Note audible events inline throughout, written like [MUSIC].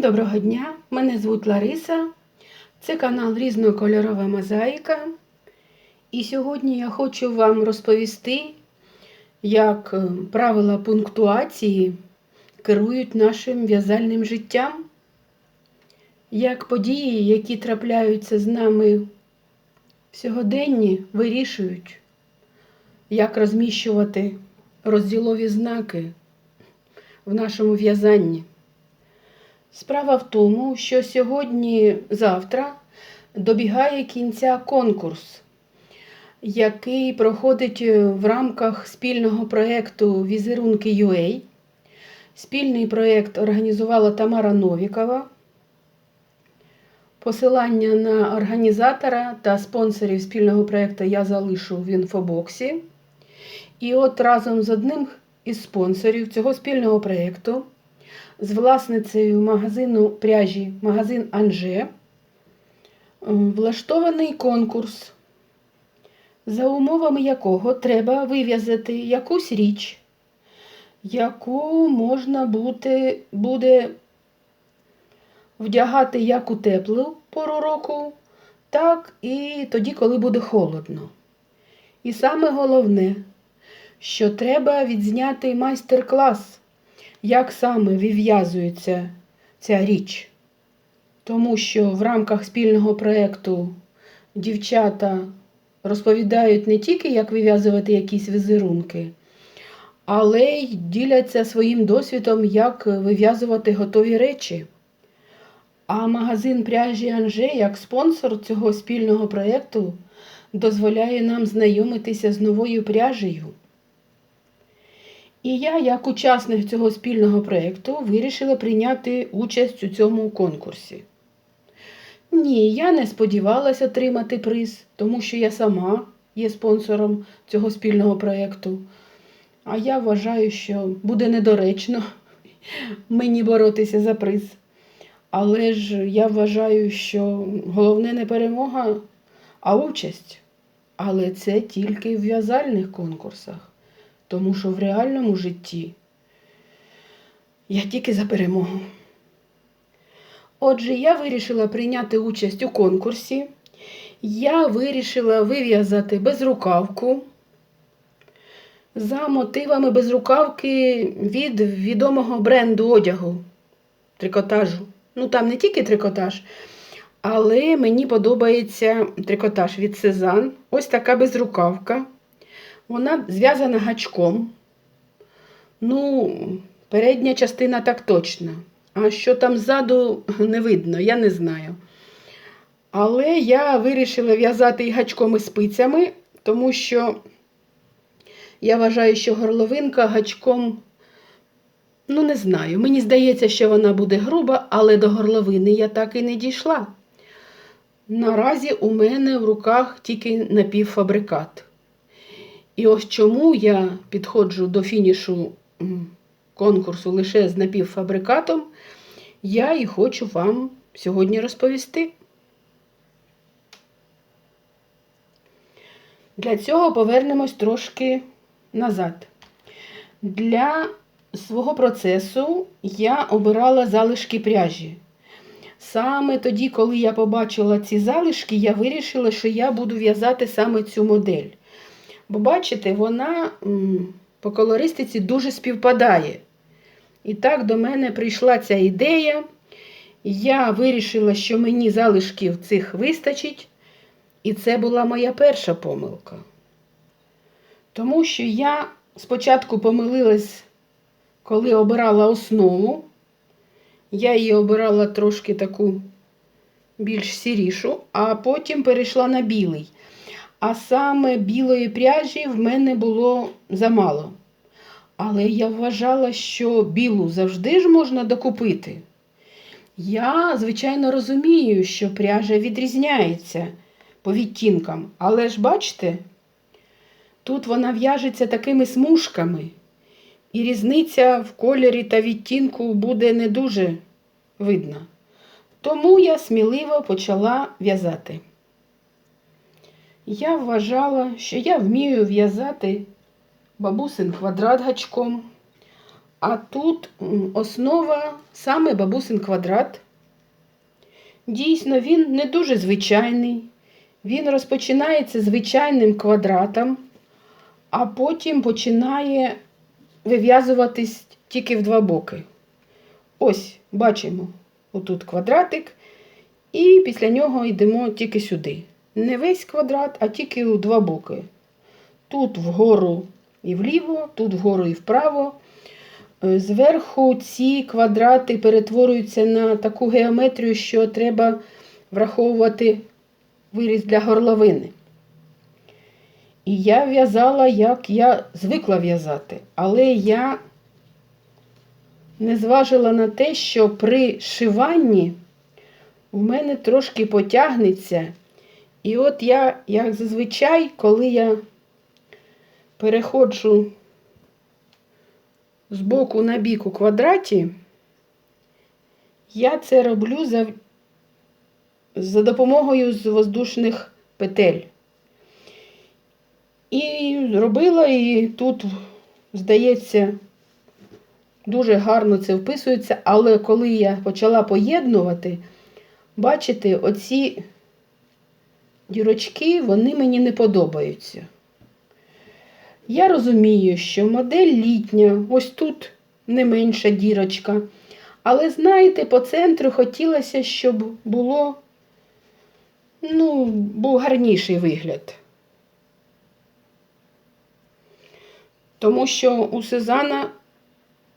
Доброго дня! Мене звуть Лариса. Це канал Різнокольорова Мозаїка. І сьогодні я хочу вам розповісти, як е, правила пунктуації керують нашим в'язальним життям, як події, які трапляються з нами сьогоденні, вирішують, як розміщувати розділові знаки в нашому в'язанні. Справа в тому, що сьогодні-завтра добігає кінця конкурс, який проходить в рамках спільного проєкту Візерунки UA. Спільний проєкт організувала Тамара Новікова. Посилання на організатора та спонсорів спільного проєкту я залишу в інфобоксі. І от разом з одним із спонсорів цього спільного проєкту з власницею магазину пряжі магазин Анже влаштований конкурс, за умовами якого треба вив'язати якусь річ, яку можна буде, буде вдягати як у теплу пору року, так і тоді, коли буде холодно. І саме головне, що треба відзняти майстер-клас як саме вив'язується ця річ. Тому що в рамках спільного проєкту дівчата розповідають не тільки, як вив'язувати якісь візерунки, але й діляться своїм досвідом, як вив'язувати готові речі. А магазин пряжі Анже, як спонсор цього спільного проєкту, дозволяє нам знайомитися з новою пряжею. І я, як учасник цього спільного проєкту, вирішила прийняти участь у цьому конкурсі. Ні, я не сподівалася отримати приз, тому що я сама є спонсором цього спільного проєкту. А я вважаю, що буде недоречно [LAUGHS] мені боротися за приз. Але ж я вважаю, що головне не перемога, а участь. Але це тільки в в'язальних конкурсах. Тому що в реальному житті я тільки за перемогу. Отже, я вирішила прийняти участь у конкурсі. Я вирішила вив'язати безрукавку за мотивами безрукавки від відомого бренду одягу трикотажу. Ну, там не тільки трикотаж, але мені подобається трикотаж від Сезан. Ось така безрукавка. Вона зв'язана гачком. Ну, передня частина так точно. А що там ззаду не видно, я не знаю. Але я вирішила в'язати і гачком і спицями, тому що я вважаю, що горловинка гачком, ну, не знаю. Мені здається, що вона буде груба, але до горловини я так і не дійшла. Наразі у мене в руках тільки напівфабрикат. І ось чому я підходжу до фінішу конкурсу лише з напівфабрикатом, я і хочу вам сьогодні розповісти. Для цього повернемось трошки назад. Для свого процесу я обирала залишки пряжі. Саме тоді, коли я побачила ці залишки, я вирішила, що я буду в'язати саме цю модель. Бо, бачите, вона по колористиці дуже співпадає. І так до мене прийшла ця ідея. Я вирішила, що мені залишків цих вистачить. І це була моя перша помилка. Тому що я спочатку помилилась, коли обирала основу. Я її обирала трошки таку більш сірішу, а потім перейшла на білий. А саме білої пряжі в мене було замало. Але я вважала, що білу завжди ж можна докупити. Я, звичайно, розумію, що пряжа відрізняється по відтінкам. Але ж бачите, тут вона в'яжеться такими смужками, і різниця в кольорі та відтінку буде не дуже видна. Тому я сміливо почала в'язати. Я вважала, що я вмію в'язати бабусин квадрат гачком, А тут основа саме бабусин квадрат. Дійсно, він не дуже звичайний. Він розпочинається звичайним квадратом, а потім починає вив'язуватись тільки в два боки. Ось, бачимо, отут квадратик, і після нього йдемо тільки сюди. Не весь квадрат, а тільки у два боки. Тут вгору і вліво, тут вгору і вправо. Е, Зверху ці квадрати перетворюються на таку геометрію, що треба враховувати виріз для горловини. І я в'язала, як я звикла в'язати, але я не зважила на те, що при шиванні в мене трошки потягнеться. І от я, як зазвичай, коли я переходжу з боку на бік у квадраті, я це роблю за, за допомогою з воздушних петель. І робила, і тут, здається, дуже гарно це вписується, але коли я почала поєднувати, бачите, оці дірочки, вони мені не подобаються. Я розумію, що модель літня, ось тут не менша дірочка. Але, знаєте, по центру хотілося, щоб було, ну, був гарніший вигляд. Тому що у Сезана,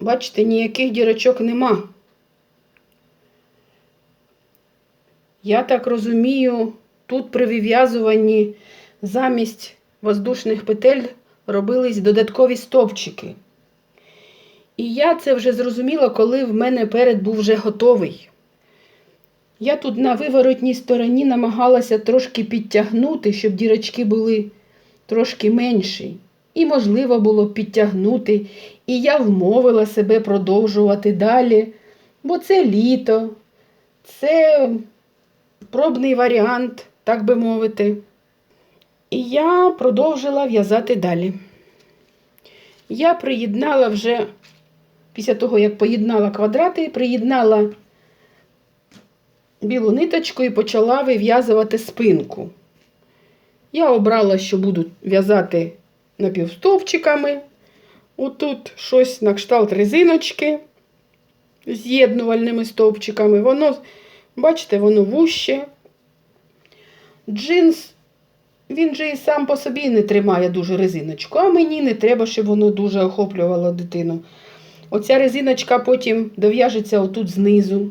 бачите, ніяких дірочок нема. Я так розумію, тут при вив'язуванні замість воздушних петель робились додаткові стовпчики. І я це вже зрозуміла, коли в мене перед був вже готовий. Я тут на виворотній стороні намагалася трошки підтягнути, щоб дірочки були трошки менші. І можливо було підтягнути. І я вмовила себе продовжувати далі, бо це літо, це пробний варіант, так би мовити. І я продовжила в'язати далі. Я приєднала вже, після того, як поєднала квадрати, приєднала білу ниточку і почала вив'язувати спинку. Я обрала, що буду в'язати напівстовпчиками. Отут щось на кшталт резиночки з'єднувальними стовпчиками. Воно, бачите, воно вуще. Джинс він же і сам по собі не тримає дуже резиночку, а мені не треба, щоб воно дуже охоплювало дитину. Оця резиночка потім дов'яжеться отут знизу.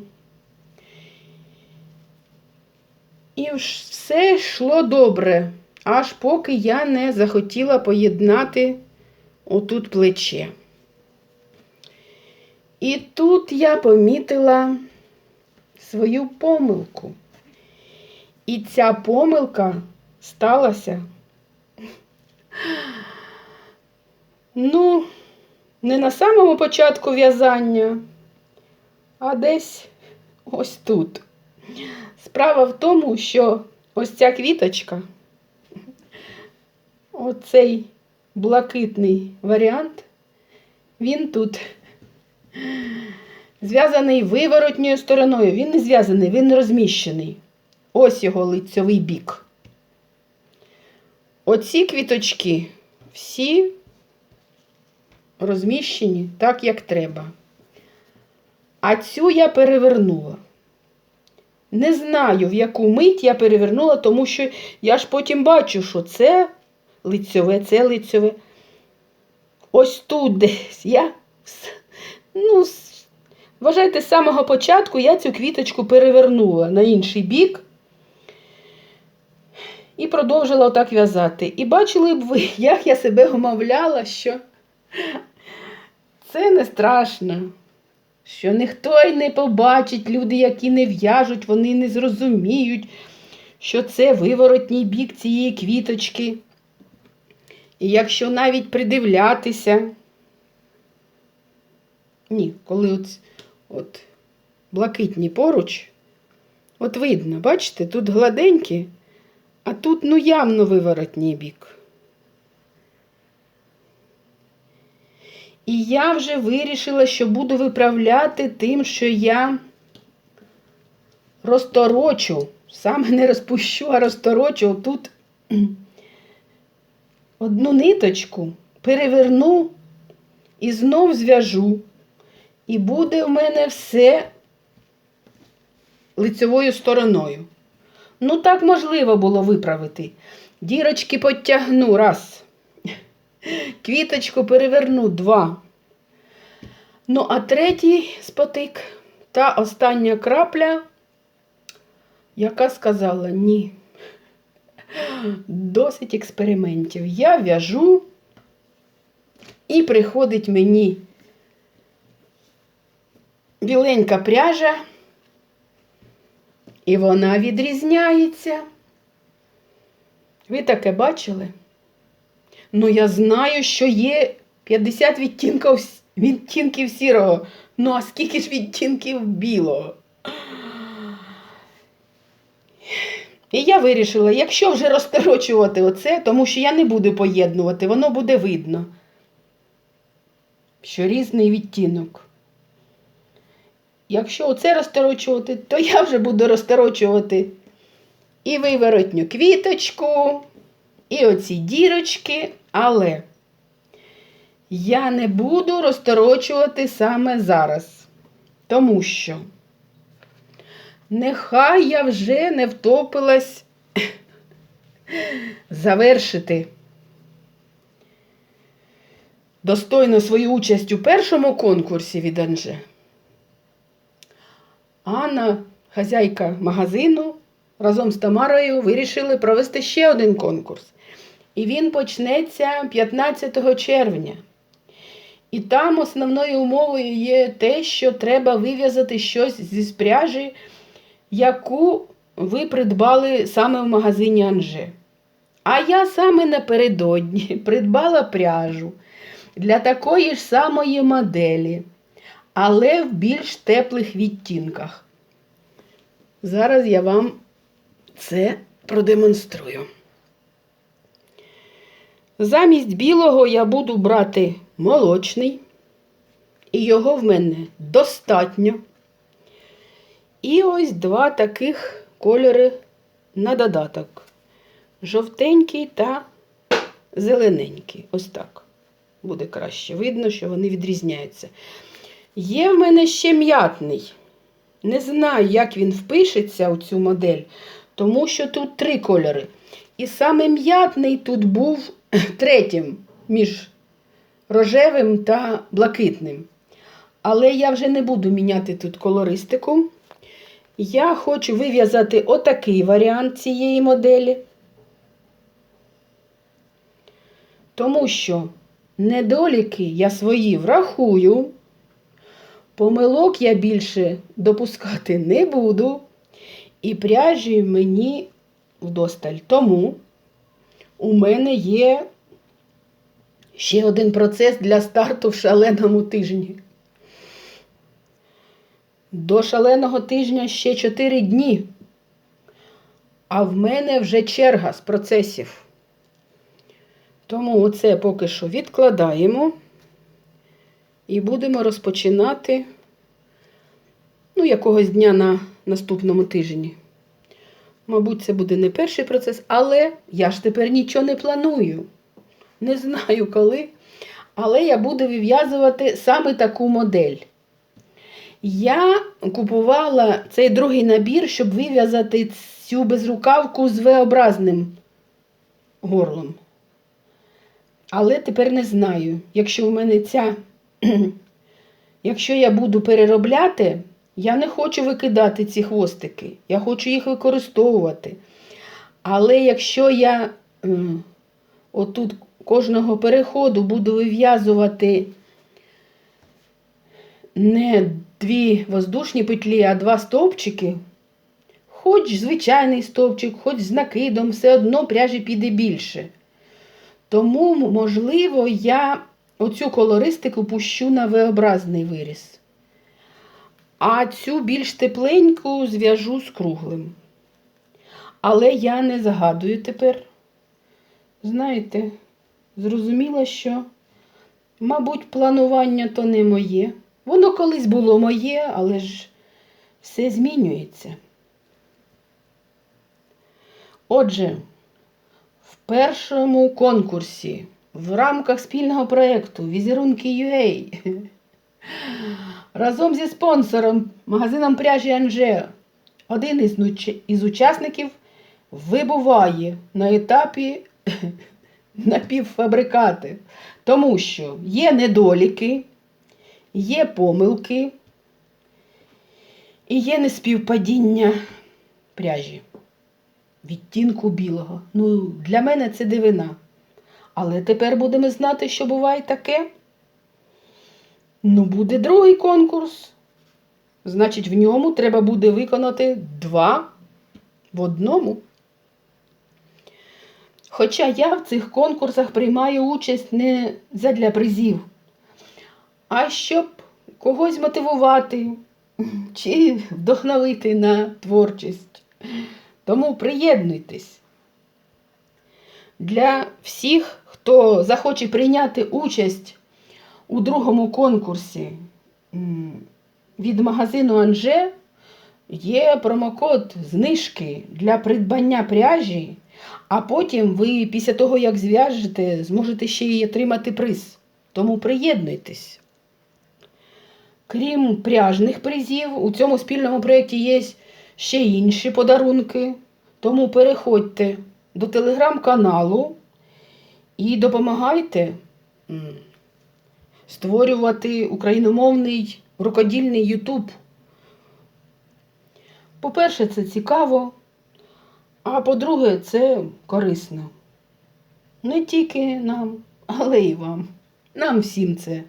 І все йшло добре, аж поки я не захотіла поєднати отут плече. І тут я помітила свою помилку. І ця помилка сталася. Ну, не на самому початку в'язання, а десь ось тут. Справа в тому, що ось ця квіточка, оцей блакитний варіант, він тут зв'язаний виворотньою стороною. Він не зв'язаний, він розміщений. Ось його лицьовий бік. Оці квіточки всі розміщені так, як треба. А цю я перевернула. Не знаю, в яку мить я перевернула, тому що я ж потім бачу, що це лицьове, це лицьове. Ось тут десь я. Ну, вважайте, з самого початку я цю квіточку перевернула на інший бік. І продовжила отак в'язати. І бачили б ви, [LAUGHS] як я себе умовляла, що це не страшно, що ніхто й не побачить, люди, які не в'яжуть, вони не зрозуміють, що це виворотній бік цієї квіточки. І якщо навіть придивлятися, ні, коли от, от блакитні поруч, от видно, бачите, тут гладенькі. А тут ну явно виворотній бік. І я вже вирішила, що буду виправляти тим, що я розторочу. Саме не розпущу, а розторочу тут одну ниточку, переверну і знов зв'яжу. І буде в мене все лицевою стороною. Ну, так можливо було виправити. Дірочки потягну раз. Квіточку переверну два. Ну, а третій спотик та остання крапля, яка сказала ні. Досить експериментів. Я в'яжу і приходить мені біленька пряжа, і вона відрізняється. Ви таке бачили? Ну, я знаю, що є 50 відтінків, відтінків сірого. Ну, а скільки ж відтінків білого? І я вирішила, якщо вже розторочувати оце, тому що я не буду поєднувати, воно буде видно, що різний відтінок. Якщо оце розторочувати, то я вже буду розторочувати і виворотню квіточку, і оці дірочки, але я не буду розторочувати саме зараз, тому що нехай я вже не втопилась [LAUGHS] завершити достойно свою участь у першому конкурсі від Анже. Анна, хазяйка магазину, разом з Тамарою вирішили провести ще один конкурс. І він почнеться 15 червня. І там основною умовою є те, що треба вив'язати щось зі спряжі, яку ви придбали саме в магазині Анже. А я саме напередодні [LAUGHS] придбала пряжу для такої ж самої моделі, але в більш теплих відтінках. Зараз я вам це продемонструю. Замість білого я буду брати молочний, і його в мене достатньо. І ось два таких кольори на додаток. Жовтенький та зелененький. Ось так. Буде краще видно, що вони відрізняються. Є в мене ще м'ятний. Не знаю, як він впишеться у цю модель, тому що тут три кольори. І саме м'ятний тут був [CLEARS THROAT] третім між рожевим та блакитним. Але я вже не буду міняти тут колористику. Я хочу вив'язати отакий варіант цієї моделі. Тому що недоліки я свої врахую. Помилок я більше допускати не буду. І пряжі мені вдосталь. Тому у мене є ще один процес для старту в шаленому тижні. До шаленого тижня ще 4 дні. А в мене вже черга з процесів. Тому оце поки що відкладаємо. І будемо розпочинати ну, якогось дня на наступному тижні. Мабуть, це буде не перший процес, але я ж тепер нічого не планую. Не знаю коли. Але я буду вив'язувати саме таку модель. Я купувала цей другий набір, щоб вив'язати цю безрукавку з V-образним горлом. Але тепер не знаю, якщо в мене ця, [CLEARS THROAT] якщо я буду переробляти, я не хочу викидати ці хвостики. Я хочу їх використовувати. Але якщо я отут кожного переходу буду вив'язувати не дві воздушні петлі, а два стовпчики, хоч звичайний стовпчик, хоч з накидом, все одно пряжі піде більше. Тому, можливо, я оцю колористику пущу на V-образний виріз. А цю більш тепленьку зв'яжу з круглим. Але я не загадую тепер. Знаєте, зрозуміла, що Мабуть, планування то не моє. Воно колись було моє, але ж все змінюється. Отже, в першому конкурсі в рамках спільного проєкту Візерунки UA разом зі спонсором магазином пряжі Анже один із, із учасників вибуває на етапі [LAUGHS] напівфабрикати, тому що є недоліки, є помилки і є неспівпадіння пряжі відтінку білого. Ну, для мене це дивина. Але тепер будемо знати, що буває таке. Ну, буде другий конкурс. Значить, в ньому треба буде виконати два в одному. Хоча я в цих конкурсах приймаю участь не задля призів, а щоб когось мотивувати чи вдохновити на творчість. Тому приєднуйтесь. Для всіх, хто захоче прийняти участь у другому конкурсі від магазину Анже, є промокод знижки для придбання пряжі, а потім ви після того, як зв'яжете, зможете ще й отримати приз. Тому приєднуйтесь. Крім пряжних призів, у цьому спільному проєкті є ще інші подарунки. Тому переходьте до телеграм-каналу і допомагайте створювати україномовний рукодільний Ютуб. По-перше, це цікаво, а по-друге, це корисно. Не тільки нам, але й вам. Нам всім це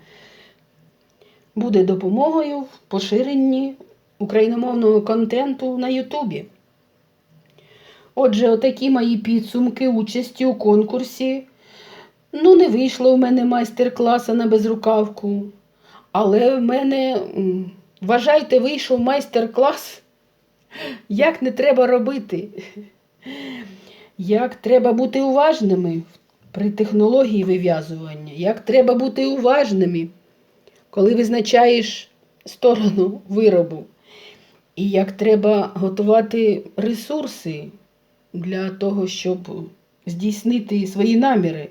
буде допомогою в поширенні україномовного контенту на Ютубі. Отже, отакі мої підсумки участі у конкурсі. Ну, не вийшло в мене майстер-класа на безрукавку. Але в мене, вважайте, вийшов майстер-клас, як не треба робити. Як треба бути уважними при технології вив'язування, як треба бути уважними, коли визначаєш сторону виробу, і як треба готувати ресурси для того, щоб здійснити свої наміри.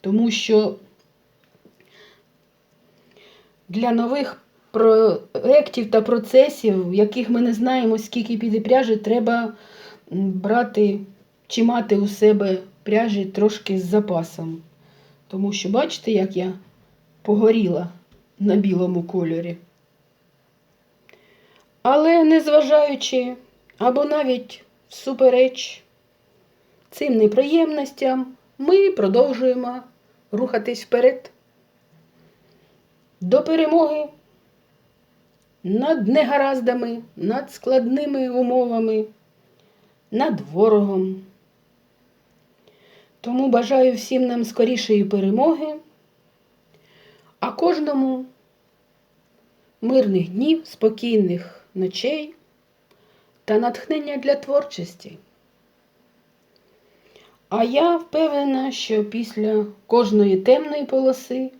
Тому що для нових проєктів та процесів, яких ми не знаємо, скільки піде пряжі, треба брати чи мати у себе пряжі трошки з запасом. Тому що бачите, як я погоріла на білому кольорі. Але незважаючи або навіть всупереч цим неприємностям, ми продовжуємо рухатись вперед до перемоги над негараздами, над складними умовами, над ворогом. Тому бажаю всім нам скорішої перемоги, а кожному мирних днів, спокійних ночей та натхнення для творчості. А я впевнена, що після кожної темної полоси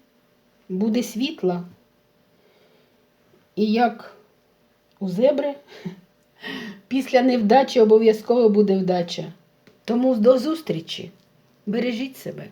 буде світла. І як у зебри, [LAUGHS] після невдачі обов'язково буде вдача. Тому до зустрічі. Бережіть себе.